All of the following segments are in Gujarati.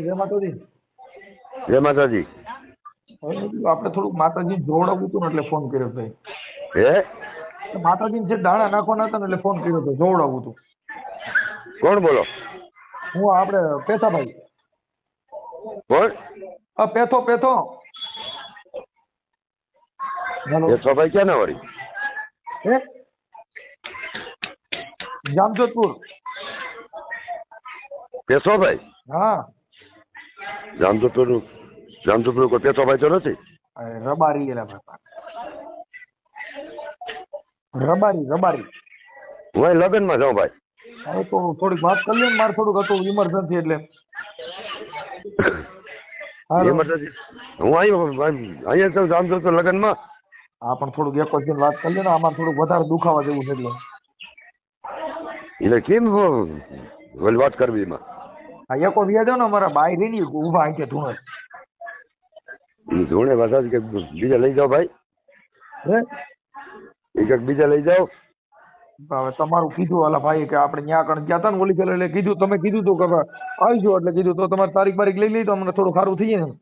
જય માતાજી? જય માતાજી. આપણે થોડુંક માતાજી જોડાવું હતું ને એટલે ફોન કર્યો હતો હે? માતાજીને છે દાણા નાખવાના હતા ને એટલે ફોન કર્યો હતો જોડાવું હતું. કોણ બોલો? હું આપણે પેથાભાઈ કોણ? પેથો પેથો. પેથોભાઈ ક્યાં ના વળી? હે? જામજોધપુર. પેથોભાઈ? હા. જામજોધપુર જામજોધપુર કોઈ પેશોભાઈ તો નથી? રબારી એલા બાપા. રબારી રબારી. હું લગ્નમાં જાઉં ભાઈ. હવે તો થોડીક વાત કરી લે મારે થોડુંક હતું ઇમરજન્સી એટલે. ઇમરજન્સી હું અહીં અહીંયા છું જામજોધપુર લગ્નમાં? હા પણ થોડુંક એક વખત વાત કરી લે ને આમાં થોડુંક વધારે દુખાવા જેવું છે એટલે. એટલે કેમ વાત કરવી એમાં? એકો વ્યાજ ને અમારા બાય રહી નહીં ઊભા કે ધૂણે ધોણે પાછા કે બીજા લઈ જાઓ ભાઈ. હે? એ કંઈક બીજા લઈ જાઓ. હવે તમારું કીધું આલા ભાઈ કે આપણે ત્યાં કણ ગયા હતા ને ઓલી એટલે કીધું તમે કીધું તું કે આવીશું એટલે કીધું તો તમારે તારીખ બારીખ લઈ લઈ તો અમને થોડું સારું થઈ જાય ને.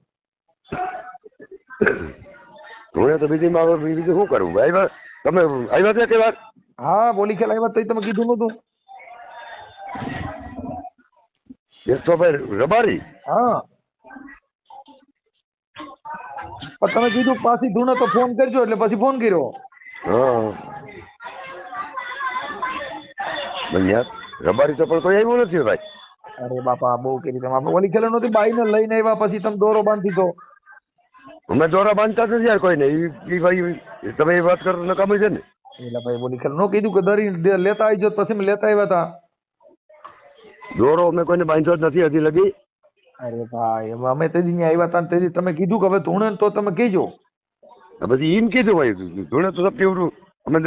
ધોણે તો બીજી માં બીજું શું કરવું ભાઈ તમે આવ્યા છે કે વાત હા બોલી ખેલ આવ્યા તો તમે કીધું નતું રબારી હા. પણ તમે કીધું પાછી ધૂણે તો ફોન કરજો એટલે પછી ફોન કર્યો. હા. રબારી તો પણ કોઈ આવ્યું નથી ભાઈ. અરે બાપા બહુ કરી તમે. આપણે ઓલી ખેલ નહોતી બાઈને લઈને આવ્યા પછી તમે દોરો બાંધી તો. અમે દોરા બાંધતા જ નથી યાર કોઈને. ઈ ભાઈ તમે એ વાત કરો નકામી છે ને. એટલે ભાઈ બોલી ખેલ નો કીધું કે દરી લેતા આવી પછી અમે લેતા આવ્યા હતા. દોરો અમે કોઈને બાંધ્યો જ નથી હજી લગી. અરે ભાઈ હવે અમે તેથી ત્યાં આવ્યા હતા ને તમે કીધું કે હવે ધૂણે તો તમે કહેજો. પછી એમ કીધું હોય ધૂણે તો સપટી ઉડું અમે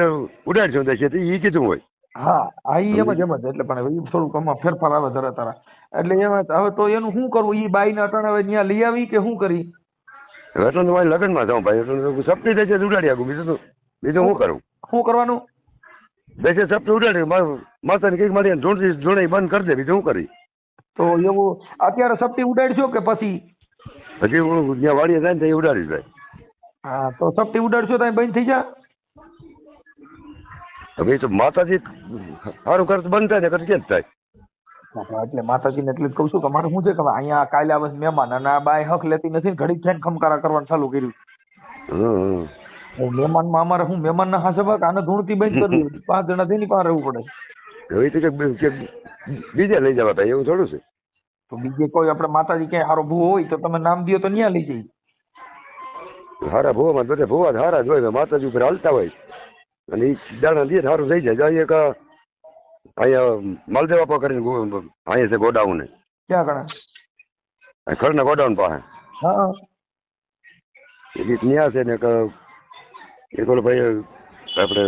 ઉડાડશું દેશે તો ઈ કીધું હોય. હા આ ઈ એમ જ એમ જ એટલે પણ હવે થોડુંક આમાં ફેરફાર આવે જરા તારા. એટલે એમ હવે તો એનું શું કરવું? ઈ બાઈને અટાણે હવે ત્યાં લઈ આવી કે શું કરી? હવે તો મારે લગ્નમાં જાઉં ભાઈ એટલે સપટી તો ઉડાડી આગું બીજું બીજું શું કરું? શું કરવાનું? દેશે સપટી ઉડાડી માતાની માતાને કંઈક મારી ધૂણથી જોડાઈ બંધ કરી દે બીજું હું કરી તો એવું અત્યારે સપટી ઉડાડશો કે પછી? હજી હું જ્યાં વાડીએ જાય ને ત્યાં ઉડાડી જાય હા તો સપટી ઉડાડશો ત્યાં બંધ થઈ જા. હવે તો માતાજી સારું કરત બંધ થાય ને કરત કેમ થાય? એટલે માતાજીને એટલે જ કહું છું કે મારે શું છે કે અહીંયા કાલે આવે મહેમાન અને આ બાય હક લેતી નથી ને ઘડીક થઈને ખમકારા કરવાનું ચાલુ કર્યું. હમ. મહેમાનમાં અમારે શું મહેમાનના હાસે ભાગ આને ધૂણથી બંધ કરવી પાંચ જણા થઈને પાસે રહેવું પડે. હવે એ તો બીજે લઈ જવા ભાઈ એવું થોડું છે? તો બીજે કોઈ આપણે માતાજી ક્યાંય હારો ભૂ હોય તો તમે નામ દો તો ત્યાં લઈ જઈ હારા ભૂવામાં બધા ભૂવા હારા જ હોય માતાજી ઉપર હાલતા હોય. અને એ દાણા દે સારું થઈ જાય. જાય એક અહીંયા માલદેવા કરીને અહીંયા છે ગોડાઉન. ક્યાં ગણા ખરના ગોડાઉન પાસે. હા. એ રીત ન્યા છે ને એક એક ભાઈ આપણે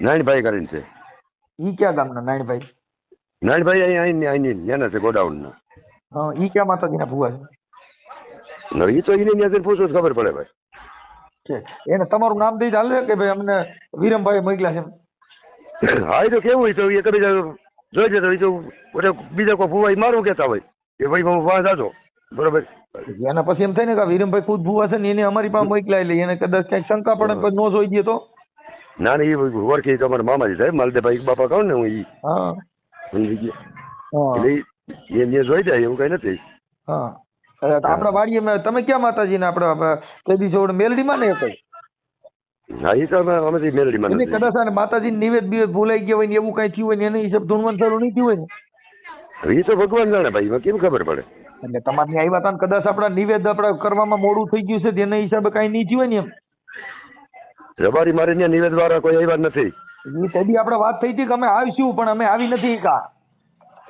નાયણભાઈ કરીને છે. ઈ ક્યાં ગામના નાયણભાઈ? નાનભાઈ અહીંયા અહીં અહીં ત્યાંના છે ગોડાઉનના. હા ઈ ક્યાં માતા ત્યાં ભૂવા છે? એ તો એને ત્યાં પૂછો ખબર પડે ભાઈ. છે. એને તમારું નામ દઈ ચાલે કે ભાઈ અમને વિરમભાઈ મોકલ્યા છે હા એ તો કેવું હોય તો એ કદી જોઈ જતો હોય તો બીજા કોઈ ભૂવાઈ મારું કહેતા હોય. કે ભાઈ હું વાં જાતો બરોબર? એના પછી એમ થાય ને કે વિરમભાઈ ખુદ ભૂવા છે ને એને અમારી પાસે મોકલાય એટલે એને કદાચ ક્યાંક શંકા પડે પછી નો જોઈ દે તો. ના ના એ ઓળખી તો અમારા મામાજી સાહેબ માલદેભાઈ બાપા કહું ને હું ઈ. હા. એટલે એ જોઈ જાય એવું કઈ નથી. હા. આપણા વાડીએ તમે ક્યાં માતાજીને આપણે દિવસે ઓલે મેલડીમાં ને કઈ? હા એ તો અમે મેલડીમાં એને કદાચ અને માતાજી નિવેદ બિવેદ ભૂલાઈ ગયા હોય ને એવું કઈ થયું હોય ને એને હિસાબ ધૂણવાનું ચાલુ નહીં થયું હોય ને? એ તો ભગવાન જાણે ભાઈ કેમ ખબર પડે? એટલે તમારે ત્યાં આવ્યા હતા ને કદાચ આપણા નિવેદ આપણે કરવામાં મોડું થઈ ગયું છે તેના હિસાબે કઈ નહીં જીવે ને એમ. રબારી મારી ત્યાં નિવેદ વાળા કોઈ આવ્યા નથી. એ તે આપણે વાત થઈ હતી કે અમે આવીશું પણ અમે આવી નથી કા.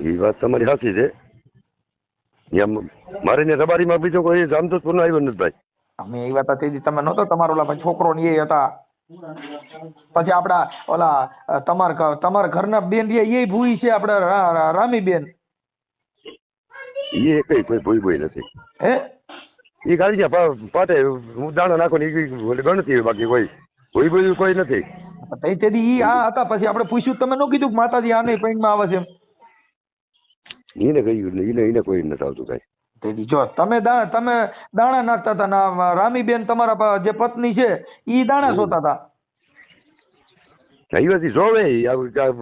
એ વાત તમારી સાચી છે. એમ મારે ત્યાં રબારીમાં બીજો કોઈ જામજોધપુરનો આવ્યો નથી ભાઈ. અમે આવ્યા હતા તે તમે નહોતો તમારો ઓલા છોકરો ને એ હતા. પછી આપડા ઓલા તમાર તમારા ઘરના બેન એ ભૂઈ છે આપડા રામી રામીબેન. એ કઈ કોઈ ભૂઈ ભૂઈ નથી. હે? એ ખાલી છે પાટે હું દાણો નાખો ને એ ગણતી બાકી કોઈ. ભૂઈ ભૂઈ કોઈ નથી. તઈ તેથી ઈ આ હતા પછી આપણે પૂછ્યું તમે ન કીધું કે માતાજી આને પૈણમાં આવે છે એને કહ્યું એને એને કોઈ નથી આવતું કઈ. તેથી જો તમે દાણા તમે દાણા નાખતા હતા ના રામીબેન તમારા જે પત્ની છે ઈ દાણા સોતા હતા? બધી જોવે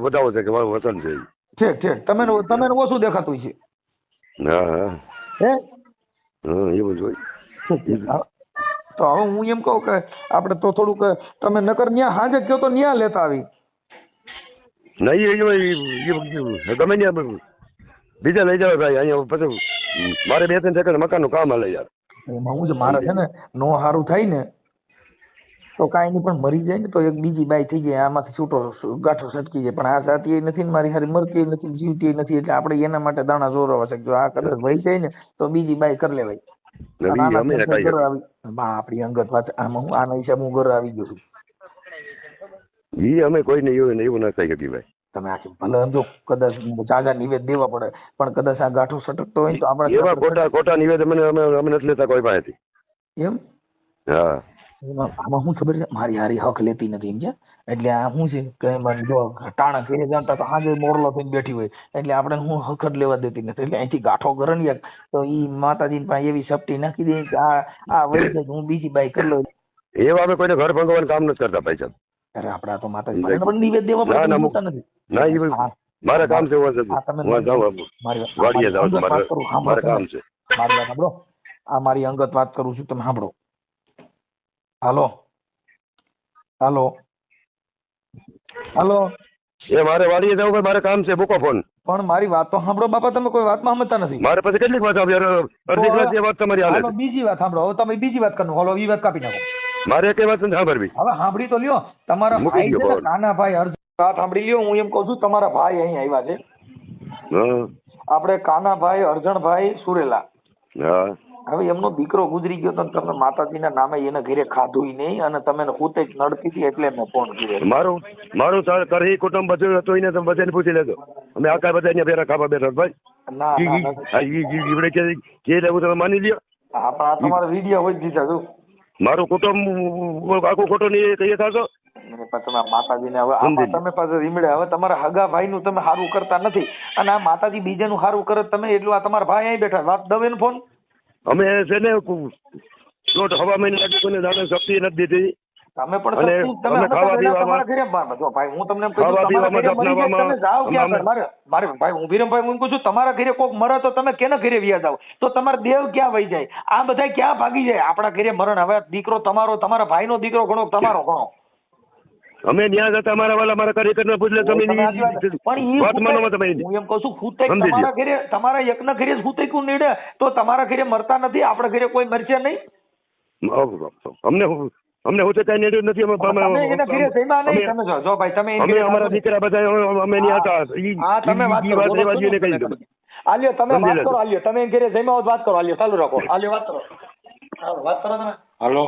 બતાવો છે કે વતન છે ઠીક ઠીક. તમે તમે ઓછું દેખાતું છે. હા હા? હે. તો હવે હું એમ કહું કે આપણે તો થોડુંક તમે નકર ન્યા હાજે કહો તો ન્યા લેતા આવી. નહીં એ ગમે ત્યાં બીજા લઈ જાવ ભાઈ અહીંયા પછી મારે બે ત્રણ સેકન્ડ મકાનનું કામ હાલે યાર. એમાં હું છે મારે છે ને નો સારું થાય ને તો કાંઈ નહીં પણ મરી જાય ને તો એક બીજી બાઈ થઈ જાય આમાંથી છૂટો ગાંઠો સટકી જાય. પણ આ જાતી નથી ને મારી હારી મરતી નથી જીવતી નથી એટલે આપણે એના માટે દાણા જોરવા છે. જો આ કદાચ વહી જાય ને તો બીજી બાઈ કરી લેવાય. કઈ આપણી અંગત વાત આમાં હું આના હિસાબ હું ઘર આવી ગયો છું. ઈ અમે એવું ને એવું ના થઈ શકી ભાઈ. તમે આખી ભલે જો કદાચ જાગા નિવેદ દેવા પડે પણ કદાચ આ ગાંઠો સટકતો હોય તો એવા આપણે ખોટા ખોટા નિવેદ અમે અમે અમે નથી લેતા કોઈ પાસેથી. એમ? હા. આમાં શું ખબર છે? મારી હારી હક લેતી નથી સમજ્યા? એટલે આ શું છે? કે એમાં જો ટાણા ઘેરે જાણતા તો હાજર મોરલો થઈને બેઠી હોય. એટલે આપણે હું હક જ લેવા દેતી નથી. એટલે અહીંથી ગાંઠો કરે ને તો ઈ માતાજી પાસે એવી સપટી નાખી દે કે આ આ વળી હું બીજી બાઈ કરી લઉં. એવા અમે કોઈને ઘર ભંગવાનું કામ નથી કરતા ભાઈ સાહેબ. અરે આપડા તો માતાજી પણ નિવેદ દેવા પડે નથી. ના એ હા, કામ છે હું જાઉં મારી વાડીએ જાઉં મારા મારે મારે. કામ છે. મારી વાત સાંભળો. આ મારી અંગત વાત કરું છું તમે સાંભળો. હાલો. હાલો. હાલો. એ મારે વાડીએ જવું ભાઈ મારે કામ છે મૂકો ફોન. પણ મારી વાત તો સાંભળો બાપા તમે કોઈ વાતમાં સમજતા નથી. મારે પછી કેટલીક વાત આવી અડધી કલાક વાત તમારી હાલે બીજી વાત સાંભળો. હવે તમે બીજી વાત કરો હાલો ઈ વાત કાપી નાખો. મારે કઈ વાત સાંભળવી. હવે સાંભળી તો લ્યો. તમારા ભાઈ છે ને ફોન. અર્જુન વાત સાંભળી લ્યો. હું એમ કહું છું તમારા ભાઈ અહીં આવ્યા છે. આપણે કાનાભાઈ અર્જણભાઈ સુરેલા. હા. હવે એમનો દીકરો ગુજરી ગયો તો તમે માતાજીના નામે એને ઘરે ખાધું નહીં અને તમે પોતે જ નડતી હતી એટલે મેં ફોન કર્યો. મારું મારું સર કરહી કુટુંબ બધું હતું એને તમે બધાને પૂછી લેજો. અમે આખા બધા અહીંયા ખાવા બેઠા ભાઈ. કે રહેવું તમે માની લ્યો. આ તમારા વીડિયો હોય જ દીધા છું મારું કુટુંબ આખું ખોટું નહીં કહીએ થશો? તમે માતાજીને હવે. તમે પાછા રીમડે હવે તમારા હગા ભાઈનું તમે સારું કરતા નથી. અને આ માતાજી બીજાનું સારું કરે તમે એટલું આ તમારા ભાઈ અહીં બેઠા વાત દવે ફોન. અમે છે ને દોઢ હવા મહિને લાગી કોઈને દાડે શક્તિ નથી દીધી. તમે પણ તમે ખાવા પીવામાં- તમારા ઘરે જો ભાઈ હું તમને ખાવા પીવામાં, મરી ક્યાં ભાઈ હું વિરમભાઈ હું કહું છું તમારા ઘરે કોક મરે તો તમે કેને ઘરે વ્યા જાવ તો તમારા દેવ ક્યાં વહી જાય? આ બધા ક્યાં ભાગી જાય? આપણા ઘરે મરણ. હવે દીકરો તમારો તમારા ભાઈનો દીકરો ઘણો તમારો ઘણો અમે ત્યાં જતા મારા વાલા મારા કાર્યકરને પૂછ લે તમે તમે પણ ઈ વાત માનો તમે હું એમ કહું છું હુંતેક તમારા ઘરે તમારા યજ્ઞ ઘરે જ હુંતેકું નીડે તો તમારા ઘરે મરતા નથી આપણા ઘરે કોઈ મરશે નહીં? અમને અમને હું તો કઈ નેડ્યું નથી અમે તમે એના ઘરે જઈમાં નહીં. તમે જો જો ભાઈ તમે અમે અમારા. દીકરા બધા અમે ત્યાં હતા. હા તમે વાત કરો વાત બોલો જોઈએ ને કહી દો. આલ્યો તમે વાત. કરો આલ્યો. તમે ઘરે જઈમાં વાત કરો આલ્યો. ચાલુ રાખો. આલ્યો વાત કરો હાલો, વાત કરો તમે. હલો.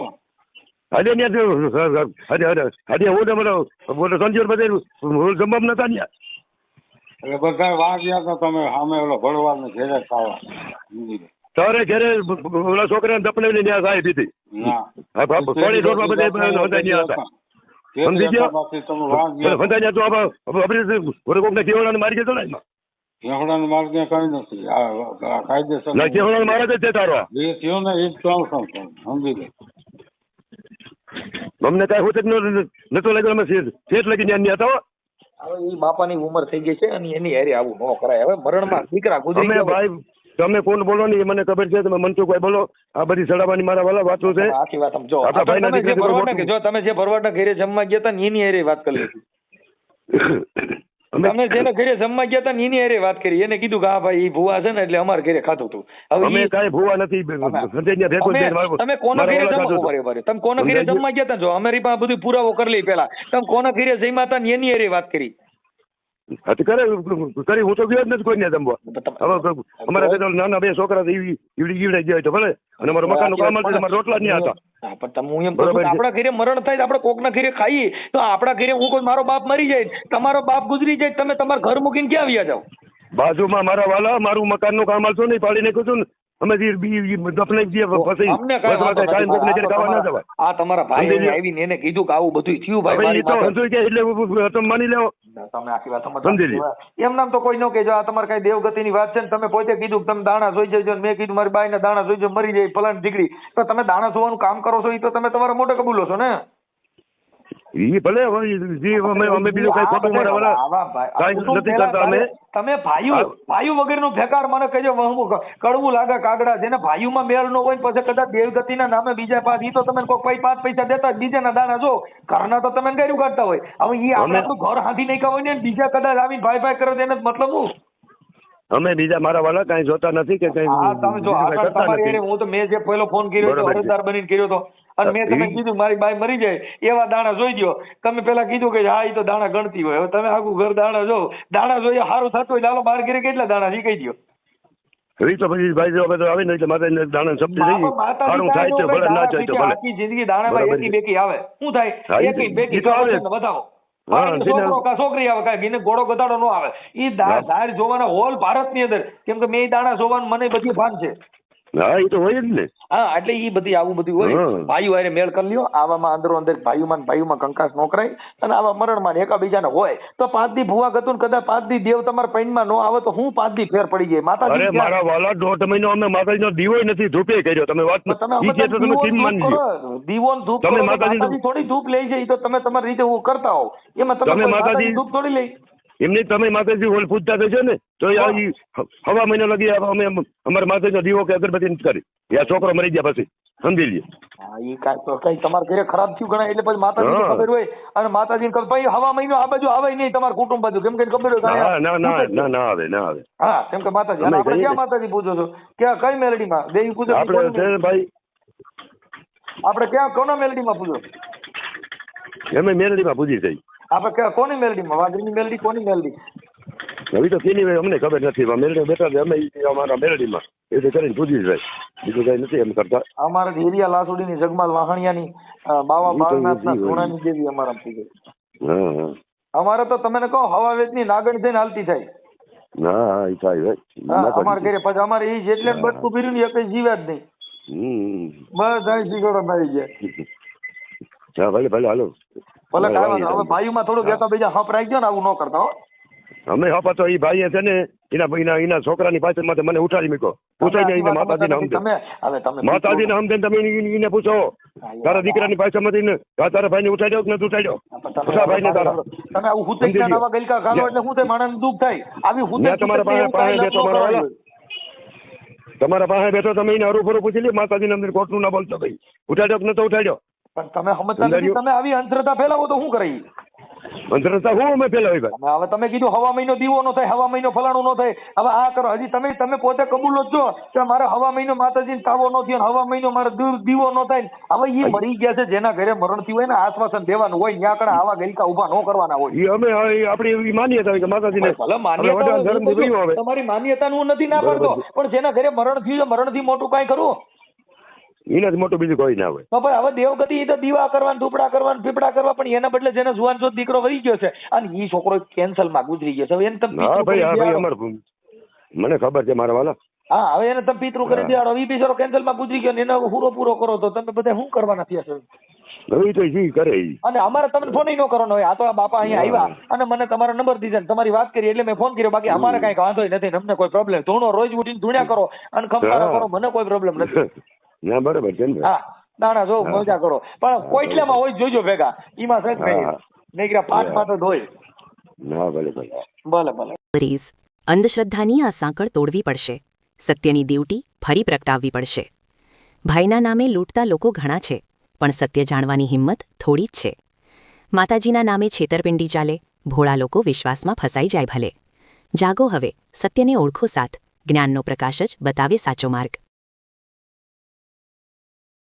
હજે ત્યાં અરે અરે અરે હું ને મને બોલો સંજીવ બધા સંભવ જમવા નતા ત્યાં એટલે બધા વાગ્યા તો તમે સામે ઓલો ભરવાડ ને ઘેરે ખાવા. તારે ઘેરે ઓલા છોકરાને દપડાવીને ન્યા સાહેબ હતી ના. સોળી રોડમાં બધા બધા ત્યાં હતા. સમજી ગયો? તો આપણે કોકને કેવડાને મારી ગયો ને. કેવડાનો માર્ગ કઈ નથી. કાયદેસર કેવડાને મારે જ છે તારો થયું ને એ જ કહું સમજી લો. અમને કાંઈ હોત જ નતો લાગ્યો અમે શેઠ લગી ત્યાં હતા હવે એ બાપાની ઉંમર થઈ ગઈ છે અને એની હેરી આવું ન કરાય. હવે મરણમાં દીકરા ગુજરી અમે ભાઈ તમે કોણ બોલો ને એ મને ખબર છે તમે મનસુખભાઈ બોલો? આ બધી સડાવાની મારા વાલા વાતો છે. આખી વાત. જો તમે જે ભરવાડના ઘરે જમવા ગયા હતા ને એની હેરી વાત કરી લીધી. અમે તમે જેને ઘરે જમવા ગયા હતા એની અરે વાત કરી. એને કીધું કે હા ભાઈ ઈ ભૂવા છે ને એટલે અમારે ઘરે ખાધું હતું. હવે અમે કાંઈ ભૂવા નથી તમે કોના ઘરે જમવા. તમે કોના ઘરે જમવા ગયા હતા જો? અમારી પાસે બધું પુરાવો કરી લઈ પેલા તમે કોના ઘરે જમ્યા હતા ને એની અરે વાત કરી? હા તો કરે કરી હું તો ગયો જ નથી કોઈને જમવા. હવે અમારા ઘરે નાના બે છોકરા ઈવડી ઈવડે ગયા તો ભલે. અને અમારું મકાનનું કામ હતું અમારા રોટલા જ નહીં હતા. પણ તમે હું એમ બરોબર આપણા ઘરે મરણ થાય આપણે કોકના ઘરે ખાઈએ. તો આપણા ઘરે હું કોઈ મારો બાપ મરી જાય તમારો બાપ ગુજરી જાય તમે તમારા ઘર મૂકીને ક્યાં આવ્યા જાવ બાજુમાં મારા વાલા મારું મકાનનું કામ હાલતું નહીં પાડી નાખ્યું હતું ને. અમે દફનાઈ પછી ના જવાય આ તમારા ભાઈ આવીને એને કીધું કે આવું બધું થયું ભાઈ તો. કે એટલે તમે માની લેવો તમે આખી વાત સમજી નથી. એમ નામ તો કોઈ ન કહેજો આ તમારે કઈ દેવગતિની વાત છે ને તમે પોતે કીધું કે તમે દાણા જોઈ જજો મેં કીધું મારી બાઈને દાણા જોઈ જો મરી જાય ફલાણ દીકરી તો તમે દાણા જોવાનું કામ કરો છો એ તો તમે તમારા મોટે કબૂલો છો ને? ભલે અમે અમે બીજું કઈ ખોટું મારા વાળા આવા કાંઈ નથી કરતા અમે. તમે ભાઈઓ. ભાઈઓ વગરનું ફેકાર મને કહેજો કડવું લાગે કાગડા જેને ભાઈઓમાં મેળ ન હોય ને પછી કદાચ દેવગતિના નામે બીજા પાંચ ઈ તો તમે કોઈ કોઈ પાંચ પૈસા દેતા બીજાના દાણા જો ઘરના તો તમે ગાયું કાઢતા હોય હવે ઈ આપણે ઘર હાથી નહીં હોય ને બીજા કદાચ આવીને ભાઈ ભાઈ કરે એને મતલબ હું અમે બીજા મારા વાલા કઈ જોતા નથી કે કઈ હા તમે જો તમારી હું તો મેં જે પહેલો ફોન કર્યો હતો. અરજદાર બનીને કર્યો હતો અને મેં તમે કીધું મારી બાઈ મરી જાય એવા દાણા જોઈ દો તમે પેલા કીધું કે હા એ તો દાણા ગણતી હોય. હવે તમે આખું ઘર દાણા જો. દાણા જોઈએ સારું થતું હોય લાલો બાર ઘરે કેટલા દાણા છે ઈ કહી દ્યો. એ તો પછી ભાઈ જો તો આવીને એટલે માતા દાણા શબ્દ જઈ સારું થાય છે ભલે ના કહે, તો ભલે. આખી જિંદગી બરાબર એકી બેકી આવે. શું થાય? એકી બેકી તો આવે. બતાવો છોકરો આવે કાંઈ ઘોડો ગતાડો નો આવે. એ દા- જોવાના હોલ ભારતની અંદર. કેમ કે મેં દાણા જોવાનું મને બધી ભાન છે. હા એ તો હોય જ ને. હા એટલે એ બધી આવું બધું હોય. ભાઈઓ હારે મેળ કરી લ્યો. આવામાં અંદરો અંદર ભાઈઓમાં ભાઈઓમાં કંકાસ નોકરાય અને આવા મરણમાં એકાબીજાને હોય. તો પાંચ દી ભૂવા ગતું કદાચ પાંચ દી દેવ તમારા પૈનમાં નો આવે તો હું પાંચ દી ફેર પડી જાય. માતાજી અરે મારા વાલા દોઢ મહિનો અમે માતાજીનો દીવો નથી ધૂપે કર્યો. તમે વાત તમે ઈ કે તો તમે ધૂપ લ્યો દીવો ને ધૂપ તમે માતાજી થોડી ધૂપ લે જઈ તો તમે તમારી રીતે કરતા હોવ. એમાં તમે માતાજી ધૂપ થોડી લઈ. એમને તમે માતાજી ઓલ પૂજતા થશો ને તો હવા મહિનો લગી અમે અમારા માતાજીનો દીવો કે અગરબત્તી નથી કરી. યા છોકરો મરી ગયા પછી સમજી હા ઈ કઈ તમારે ઘરે ખરાબ થયું ગણાય એટલે પછી માતાજી ખબર હોય અને માતાજીને ખબર ભાઈ હવા મહિનો આ બાજુ આવે નહીં તમારા કુટુંબ બાજુ કેમ કે ખબર હોય ના ના ના. ના આવે ના આવે. હા કેમ કે માતાજી આપણે ક્યાં માતાજી પૂજો છો? ક્યાં કઈ મેલડીમાં? દેવી પૂજો આપણે ભાઈ આપણે ક્યાં કોના મેલડીમાં પૂજો? અમે મેલડીમાં પૂજી થઈ આપણે કોની મેલડીમાં વાઘરીની મેલડી કોની મેલડી? હવે તો હોય અમને ખબર નથી. મેલડી બેઠા છે અમે અમારા મેલડીમાં. એ તો કરીને જ ભાઈ બીજું કઈ નથી એમ કરતા. અમારા હિરિયા લાસુડીની જગમાલ વાહણિયાની બાવા બાળનાથના સોનાની દેવી અમારા અમારે તો તમે કહો હવા વેચની નાગણ થઈને હાલતી થાય. ના એ થાય ભાઈ. અમારે ઘરે પછી અમારે એ જેટલે. બટકું પીર્યું ને એક જીવ્યા જ નહીં. બસ બધા શીખોડો મારી ગયા હા ભલે ભલે હાલો. ભલે હા, કાંઈ વાંધો હવે ભાઈમાં થોડુંક એકા બીજા હપ રાખજો ને આવું ન કરતા હો. અમે હપા તો એ ભાઈએ છે ને એના એના એના છોકરાની પાછળમાંથી મને ઉઠાડી મૂકો પૂછાઈ જાય માતાજી માતાજીને સમજે તમે હવે તમે માતાજીને સમજે તમે એને- પૂછો. તારા દીકરાની પાછળમાંથી ને તારા ભાઈને ઉઠાડ્યો કે નથી ઉઠાડ્યો? પૂછા ભાઈને તારા. તમે આવું હુતે લ્યો. ગલકા ખાલો એટલે શું થાય? માણસ દુઃખ થાય. આવી હુતે તમારા પાસે પાસે બેઠો મારા. તમારા પાસે બેઠો તમે એને હરું ફરું પૂછી લ્યો માતાજીને અંદર ખોટું ના બોલતો ભાઈ. ઉઠાડ્યો કે નતો ઉઠાડ્યો? પણ તમે સમજતા નથી તમે આવી અંધશ્રદ્ધા ફેલાવો તો શું કરે? અંતરતા હું અમે ફેલાવી ભાઈ હવે તમે કીધું હવા મહિનો દીવો નો થાય હવા મહિનો ફલાણું નો થાય. હવે આ કરો હજી તમે તમે પોતે કબૂલ જ છો કે મારે હવા મહિનો માતાજી તાવો નો થયો હવા મહિનો મારે દીવો નો થાય હવે ઈ મરી ગયા છે જેના ઘરે મરણ થયું હોય ને આશ્વાસન દેવાનું હોય ત્યાં આગળ આવા ગલકા ઊભા ન કરવાના હોય. ઈ અમે આપણી એવી માન્યતા હોય કે માતાજીને ભલે માન્યતા તમારી માન્યતા હું નથી ના પડતો પણ જેના ઘરે મરણ થયું છે મરણથી મોટું કાંઈ કરવું એનાથી મોટું બીજું કોઈ ના હોય. પણ હવે દેવગતિ એ તો દીવા કરવાનું ધૂપડા કરવાનું પીપડા કરવા પણ એના બદલે જેને જુવાન જો દીકરો વહી ગયો છે અને ઈ છોકરો કેન્સલમાં ગુજરી ગયો છે. હવે એને તમે હા ભાઈ હા ભાઈ અમાર મને ખબર છે મારા વાલા. હા હવે એને તમે પિતૃ કરી દેવાડો એ બિચારો કેન્સલમાં ગુજરી ગયો ને એને પૂરો પૂરો કરો તો તમે બધા શું કરવાના થયા છે? હવે તો જી કરે અને અમારે તમને ફોન ન કરવાનો હોય. આ તો બાપા અહીંયા. આવ્યા અને મને તમારો નંબર દીધો ને તમારી વાત કરી એટલે મેં ફોન કર્યો. બાકી અમારે કઈ વાંધો નથી અમને કોઈ પ્રોબ્લેમ ધૂણો રોજ ઉઠીને ધૂણ્યા કરો અને ખબર કરો. મને કોઈ પ્રોબ્લેમ નથી. ના બરાબર છે ને. દાણા જો મજા કરો. પણ કોઈટલામાં હોય જોજો ભેગા. એમાં સજ નહીં નહીં પાઠ. પાઠ જ હોય. ના ભલે ભલે. ભલે ભલે. અંધશ્રદ્ધાની આ સાંકળ તોડવી પડશે. સત્યની દેવટી ફરી પ્રગટાવવી પડશે. ભાઈના નામે લૂંટતા લોકો ઘણા છે પણ સત્ય જાણવાની હિંમત થોડી જ છે. માતાજીના નામે છેતરપિંડી ચાલે ભોળા લોકો વિશ્વાસમાં ફસાઈ જાય ભલે. જાગો હવે સત્યને ઓળખો સાથ. જ્ઞાનનો પ્રકાશ જ બતાવે સાચો માર્ગ.